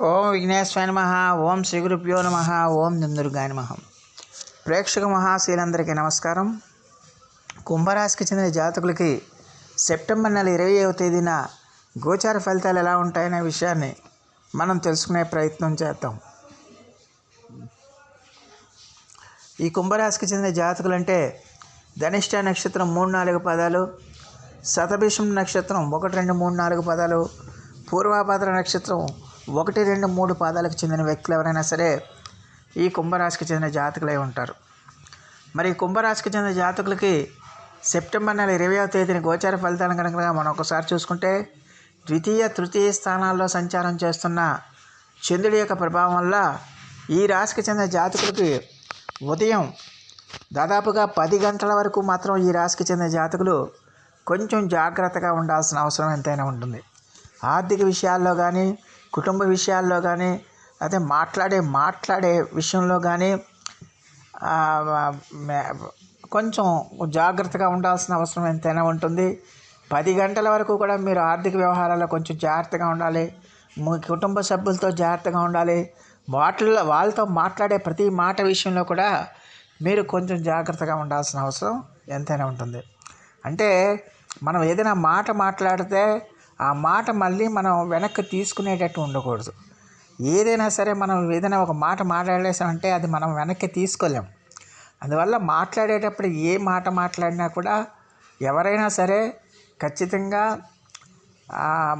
ఓం విఘ్నేశ్వర నమ ఓం శ్రీ గురుభ్యో నమ ఓం దుందుర్గాయ నమ. ప్రేక్షక మహాశీలందరికీ నమస్కారం. కుంభరాశికి చెందిన జాతకులకి సెప్టెంబర్ నెల ఇరవైవ తేదీన గోచార ఫలితాలు ఎలా ఉంటాయనే విషయాన్ని మనం తెలుసుకునే ప్రయత్నం చేద్దాం. ఈ కుంభరాశికి చెందిన జాతకులు అంటే ధనిష్ట నక్షత్రం మూడు నాలుగు పదాలు శతభిషం నక్షత్రం ఒకటి రెండు మూడు నాలుగు పదాలు పూర్వాభాద్ర నక్షత్రం ఒకటి రెండు మూడు పాదాలకు చెందిన వ్యక్తులు ఎవరైనా సరే ఈ కుంభరాశికి చెందిన జాతకులై ఉంటారు. మరి కుంభరాశికి చెందిన జాతకులకి సెప్టెంబర్ నెల ఇరవయో తేదీన గోచార ఫలితాలను కనుక మనం ఒకసారి చూసుకుంటే ద్వితీయ తృతీయ స్థానాల్లో సంచారం చేస్తున్న చంద్రుడి యొక్క ప్రభావం వల్ల ఈ రాశికి చెందిన జాతకులకి ఉదయం దాదాపుగా పది గంటల వరకు మాత్రం ఈ రాశికి చెందిన జాతకులు కొంచెం జాగ్రత్తగా ఉండాల్సిన అవసరం ఎంతైనా ఉంటుంది. ఆర్థిక విషయాల్లో కానీ కుటుంబ విషయాల్లో కానీ అదే మాట్లాడే మాట్లాడే విషయంలో కానీ కొంచెం జాగ్రత్తగా ఉండాల్సిన అవసరం ఎంతైనా ఉంటుంది. పది గంటల వరకు కూడా మీరు ఆర్థిక వ్యవహారాల్లో కొంచెం జాగ్రత్తగా ఉండాలి. మీ కుటుంబ సభ్యులతో జాగ్రత్తగా ఉండాలి. వాటిల్లో వాళ్ళతో మాట్లాడే ప్రతి మాట విషయంలో కూడా మీరు కొంచెం జాగ్రత్తగా ఉండాల్సిన అవసరం ఎంతైనా ఉంటుంది. అంటే మనం ఏదైనా మాట మాట్లాడితే ఆ మాట మళ్ళీ మనం వెనక్కి తీసుకునేటట్టు ఉండకూడదు. ఏదైనా సరే మనం ఏదైనా ఒక మాట మాట్లాడేసామంటే అది మనం వెనక్కి తీసుకోలేం. అందువల్ల మాట్లాడేటప్పుడు ఏ మాట మాట్లాడినా కూడా ఎవరైనా సరే ఖచ్చితంగా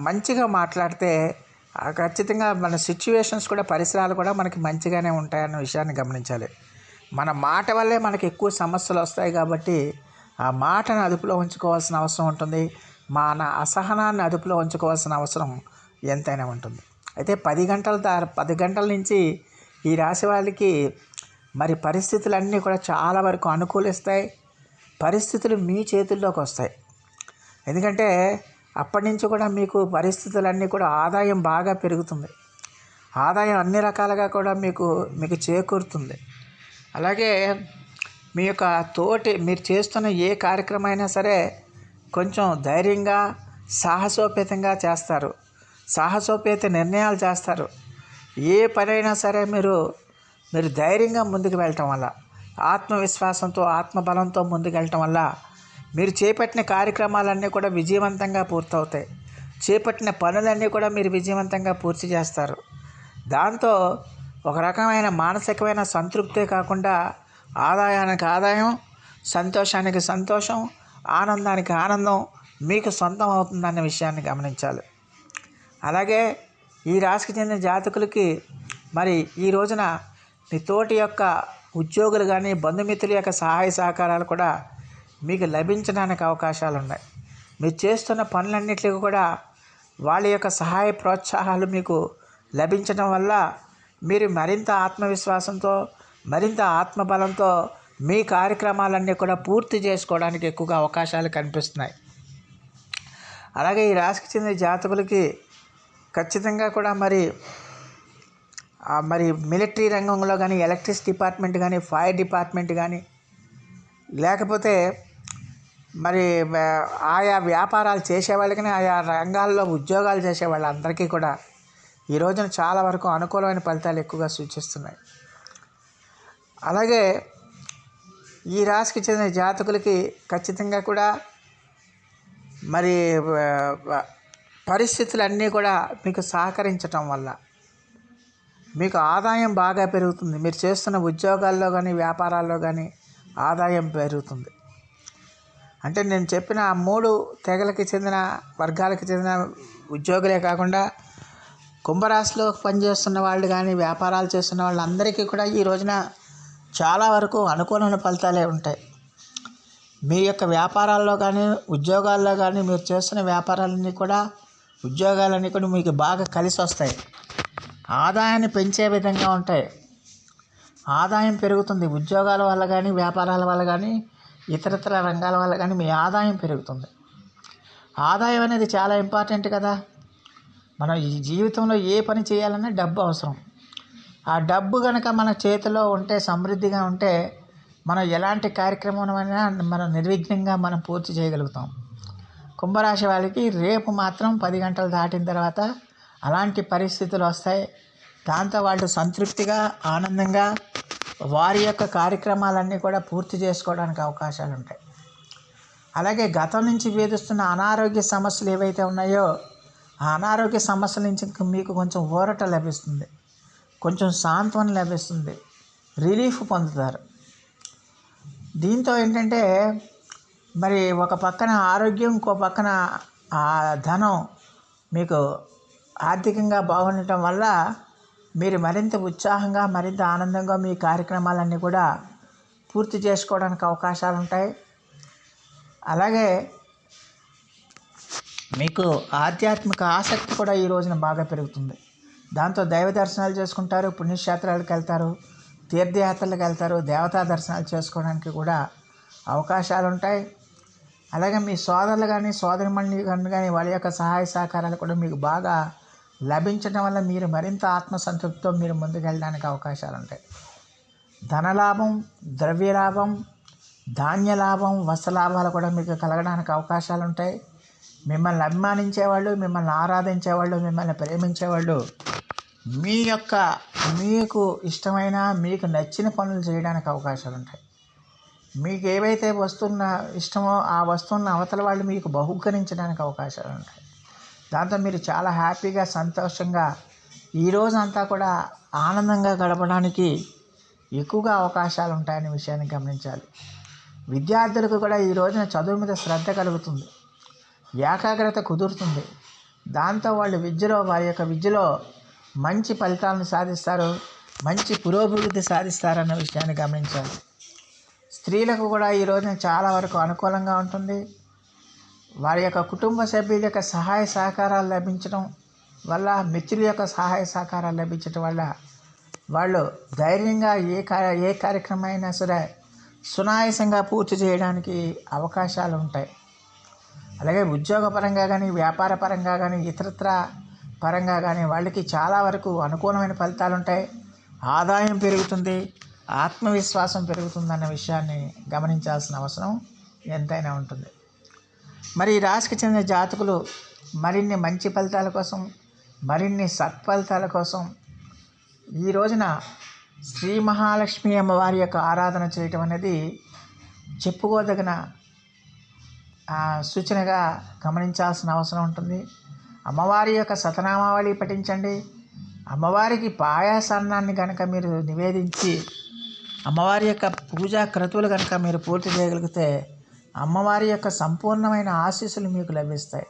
మంచిగా మాట్లాడితే ఖచ్చితంగా మన సిచ్యువేషన్స్ కూడా పరిసరాలు కూడా మనకి మంచిగానే ఉంటాయన్న విషయాన్ని గమనించాలి. మన మాట వల్లే మనకి ఎక్కువ సమస్యలు వస్తాయి కాబట్టి ఆ మాటను అదుపులో ఉంచుకోవాల్సిన అవసరం ఉంటుంది. మన అసహనాన్ని అదుపులో ఉంచుకోవాల్సిన అవసరం ఎంతైనా ఉంటుంది. అయితే పది గంటల దా పది గంటల నుంచి ఈ రాశి వాళ్ళకి మరి పరిస్థితులన్నీ కూడా చాలా వరకు అనుకూలిస్తాయి. పరిస్థితులు మీ చేతుల్లోకి వస్తాయి. ఎందుకంటే అప్పటి నుంచి కూడా మీకు పరిస్థితులన్నీ కూడా ఆదాయం బాగా పెరుగుతుంది. ఆదాయం అన్ని రకాలుగా కూడా మీకు మీకు చేకూరుతుంది. అలాగే మీ యొక్క తోటి మీరు చేస్తున్న ఏ కార్యక్రమం అయినా సరే కొంచెం ధైర్యంగా సాహసోపేతంగా చేస్తారు. సాహసోపేత నిర్ణయాలు చేస్తారు. ఏ పనైనా సరే మీరు మీరు ధైర్యంగా ముందుకు వెళ్ళటం వల్ల ఆత్మవిశ్వాసంతో ఆత్మబలంతో ముందుకు వెళ్ళటం వల్ల మీరు చేపట్టిన కార్యక్రమాలన్నీ కూడా విజయవంతంగా పూర్తవుతాయి. చేపట్టిన పనులన్నీ కూడా మీరు విజయవంతంగా పూర్తి చేస్తారు. దాంతో ఒక రకమైన మానసికమైన సంతృప్తే కాకుండా ఆదాయానికి ఆదాయం సంతోషానికి సంతోషం ఆనందానికి ఆనందం మీకు సొంతం అవుతుందన్న విషయాన్ని గమనించాలి. అలాగే ఈ రాశికి చెందిన జాతకులకి మరి ఈ రోజున మీ తోటి యొక్క ఉద్యోగులు కానీ బంధుమిత్రుల యొక్క సహాయ సహకారాలు కూడా మీకు లభించడానికి అవకాశాలు ఉన్నాయి మీరు చేస్తున్న పనులన్నిటికీ కూడా వాళ్ళ యొక్క సహాయ ప్రోత్సాహాలు మీకు లభించడం వల్ల మీరు మరింత ఆత్మవిశ్వాసంతో మరింత ఆత్మబలంతో మీ కార్యక్రమాలన్నీ కూడా పూర్తి చేసుకోవడానికి ఎక్కువగా అవకాశాలు కనిపిస్తున్నాయి. అలాగే ఈ రాశికి చెందిన జాతకులకి ఖచ్చితంగా కూడా మరి మరి మిలిటరీ రంగంలో కానీ ఎలక్ట్రిసిటీ డిపార్ట్మెంట్ కానీ ఫైర్ డిపార్ట్మెంట్ కానీ లేకపోతే మరి ఆయా వ్యాపారాలు చేసే వాళ్ళకి ఆయా రంగాల్లో ఉద్యోగాలు చేసే వాళ్ళందరికీ కూడా ఈ రోజున చాలా వరకు అనుకూలమైన ఫలితాలు ఎక్కువగా సూచిస్తున్నాయి. అలాగే ఈ రాశికి చెందిన జాతకులకి ఖచ్చితంగా కూడా మరి పరిస్థితులు అన్నీ పరిస్థితులన్నీ కూడా మీకు సహకరించటం వల్ల మీకు ఆదాయం బాగా పెరుగుతుంది. మీరు చేస్తున్న ఉద్యోగాల్లో కానీ వ్యాపారాల్లో కానీ ఆదాయం పెరుగుతుంది. అంటే నేను చెప్పిన ఆ మూడు తెగలకి చెందిన వర్గాలకు చెందిన ఉద్యోగులే కాకుండా కుంభరాశిలో పనిచేస్తున్న వాళ్ళు కానీ వ్యాపారాలు చేస్తున్న వాళ్ళందరికీ కూడా ఈ రోజున చాలా వరకు అనుకూలమైన ఫలితాలే ఉంటాయి. మీ యొక్క వ్యాపారాల్లో కానీ ఉద్యోగాల్లో కానీ మీరు చేస్తున్న వ్యాపారాలన్నీ కూడా ఉద్యోగాలన్నీ కూడా మీకు బాగా కలిసి వస్తాయి. ఆదాయాన్ని పెంచే విధంగా ఉంటాయి. ఆదాయం పెరుగుతుంది. ఉద్యోగాల వల్ల కానీ వ్యాపారాల వల్ల కానీ ఇతరతర రంగాల వల్ల కానీ మీ ఆదాయం పెరుగుతుంది. ఆదాయం అనేది చాలా ఇంపార్టెంట్ కదా. మనం ఈ జీవితంలో ఏ పని చేయాలన్నా డబ్బు అవసరం. ఆ డబ్బు కనుక మన చేతిలో ఉంటే సమృద్ధిగా ఉంటే మనం ఎలాంటి కార్యక్రమమైనా మనం నిర్విఘ్నంగా మనం పూర్తి చేయగలుగుతాం. కుంభరాశి వాళ్ళకి రేపు మాత్రం పది గంటలు దాటిన తర్వాత అలాంటి పరిస్థితులు వస్తాయి. దాంతో వాళ్ళు సంతృప్తిగా ఆనందంగా వారి యొక్క కార్యక్రమాలన్నీ కూడా పూర్తి చేసుకోవడానికి అవకాశాలు ఉంటాయి. అలాగే గతం నుంచి వేధిస్తున్న అనారోగ్య సమస్యలు ఏవైతే ఉన్నాయో ఆ అనారోగ్య సమస్యల నుంచి మీకు కొంచెం ఊరట లభిస్తుంది. కొంచెం సాంత్వన లభిస్తుంది రిలీఫ్ పొందుతారు. దీంతో ఏంటంటే మరి ఒక పక్కన ఆరోగ్యం ఇంకో పక్కన ఆ ధనం మీకు ఆర్థికంగా బాగుండటం వల్ల మీరు మరింత ఉత్సాహంగా మరింత ఆనందంగా మీ కార్యక్రమాలన్నీ కూడా పూర్తి చేసుకోవడానికి అవకాశాలు ఉంటాయి. అలాగే మీకు ఆధ్యాత్మిక ఆసక్తి కూడా ఈ రోజున బాగా పెరుగుతుంది. దాంతో దైవ దర్శనాలు చేసుకుంటారు పుణ్యక్షేత్రాలకు వెళ్తారు తీర్థయాత్రలకు వెళ్తారు దేవతా దర్శనాలు చేసుకోవడానికి కూడా అవకాశాలు ఉంటాయి. అలాగే మీ సోదరులు కానీ సోదరిమణి కానీ వాళ్ళ యొక్క సహాయ సహకారాలు కూడా మీకు బాగా లభించడం వల్ల మీరు మరింత ఆత్మసంతృప్తితో మీరు ముందుకెళ్ళడానికి అవకాశాలు ఉంటాయి. ధనలాభం ద్రవ్యలాభం ధాన్య లాభం వస్త్ర లాభాలు కూడా మీకు కలగడానికి అవకాశాలు ఉంటాయి. మిమ్మల్ని అభిమానించేవాళ్ళు మిమ్మల్ని ఆరాధించేవాళ్ళు మిమ్మల్ని ప్రేమించేవాళ్ళు మీ యొక్క మీకు ఇష్టమైన మీకు నచ్చిన పనులు చేయడానికి అవకాశాలు ఉంటాయి. మీకు ఏవైతే వస్తున్న ఇష్టమో ఆ వస్తువున్న అవతల వాళ్ళు మీకు బహుకరించడానికి అవకాశాలు ఉంటాయి. దాంతో మీరు చాలా హ్యాపీగా సంతోషంగా ఈ రోజంతా అంతా కూడా ఆనందంగా గడపడానికి ఎక్కువగా అవకాశాలు ఉంటాయనే విషయాన్ని గమనించాలి. విద్యార్థులకు కూడా ఈ రోజున చదువు మీద శ్రద్ధ కలుగుతుంది. ఏకాగ్రత కుదురుతుంది. దాంతో వాళ్ళు విద్యలో వారి యొక్క విద్యలో మంచి ఫలితాలను సాధిస్తారు మంచి పురోభివృద్ధి సాధిస్తారన్న విషయాన్ని గమనించాలి. స్త్రీలకు కూడా ఈ రోజున చాలా వరకు అనుకూలంగా ఉంటుంది. వారి యొక్క కుటుంబ సభ్యుల యొక్క సహాయ సహకారాలు లభించడం వల్ల మిత్రుల యొక్క సహాయ సహకారాలు లభించడం వల్ల వాళ్ళు ధైర్యంగా ఏ కార్య ఏ కార్యక్రమం అయినా సరే సునాయాసంగా పూర్తి చేయడానికి అవకాశాలు ఉంటాయి. అలాగే ఉద్యోగపరంగా కానీ వ్యాపార పరంగా కానీ ఇతరత్ర పరంగా కానీ వాళ్ళకి చాలా వరకు అనుకూలమైన ఫలితాలు ఉంటాయి ఆదాయం పెరుగుతుంది ఆత్మవిశ్వాసం పెరుగుతుందన్న విషయాన్ని గమనించాల్సిన అవసరం ఎంతైనా ఉంటుంది. మరి ఈ రాశికి చెందిన జాతకులు మరిన్ని మంచి ఫలితాల కోసం మరిన్ని సత్ఫలితాల కోసం ఈ రోజున శ్రీ మహాలక్ష్మి అమ్మవారి యొక్క ఆరాధన చేయటం అనేది చెప్పుకోదగిన సూచనగా గమనించాల్సిన అవసరం ఉంటుంది. అమ్మవారి యొక్క సతనామావళి పఠించండి. అమ్మవారికి పాయాసాన్నాన్ని కనుక మీరు నివేదించి అమ్మవారి యొక్క పూజా క్రతువులు కనుక మీరు పూర్తి చేయగలిగితే అమ్మవారి యొక్క సంపూర్ణమైన ఆశీస్సులు మీకు లభిస్తాయి.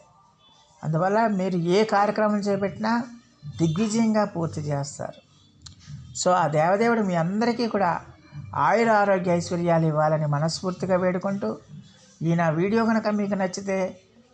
అందువల్ల మీరు ఏ కార్యక్రమం చేపట్టినా దిగ్విజయంగా పూర్తి చేస్తారు. సో ఆ దేవదేవుడు మీ అందరికీ కూడా ఆయుర ఆరోగ్య ఐశ్వర్యాలు ఇవ్వాలని మనస్ఫూర్తిగా వేడుకుంటూ ఈ నా వీడియో కనుక మీకు నచ్చితే